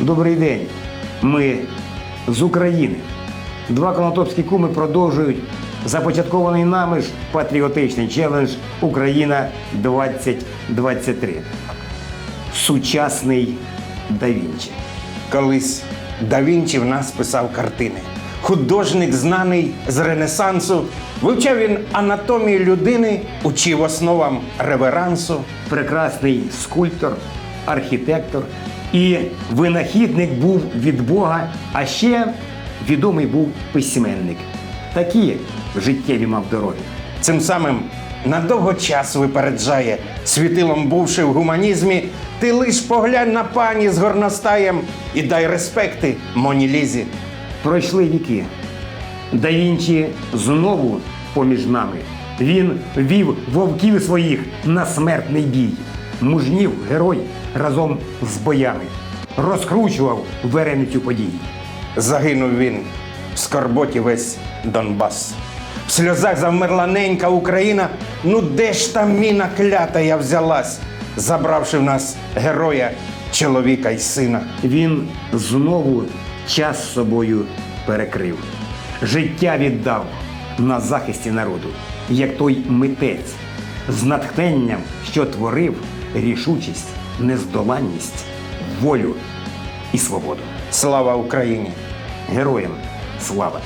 Добрий день. Ми з України. Два конотопські куми продовжують започаткований нами ж патріотичний челендж Україна 2023. Сучасний да Вінчі. Колись да Вінчі в нас писав картини. Художник, знаний з Ренесансу, вивчав він анатомію людини, учив основам реверансу. прекрасний скульптор, архітектор і винахідник був від Бога, а ще відомий був письменник. Такі життєві мав дороги. Цим самим на довго час випереджає, світилом бувши в гуманізмі, ти лиш поглянь на пані з горностаєм і дай респекти Моні Лізі. Пройшли віки. Да Вінчі знову поміж нами. Він вів вовків своїх на смертний бій. Мужнів герой разом з боями. Розкручував вереницю подій. Загинув він в скорботі весь Донбас. В сльозах завмерла ненька Україна. Ну де ж там міна клята я взялась, забравши в нас героя, чоловіка й сина. Він знову час собою перекрив. Життя віддав на захисті народу, як той митець, з натхненням, що творив рішучість, нездоланність, волю і свободу. Слава Україні! Героям слава!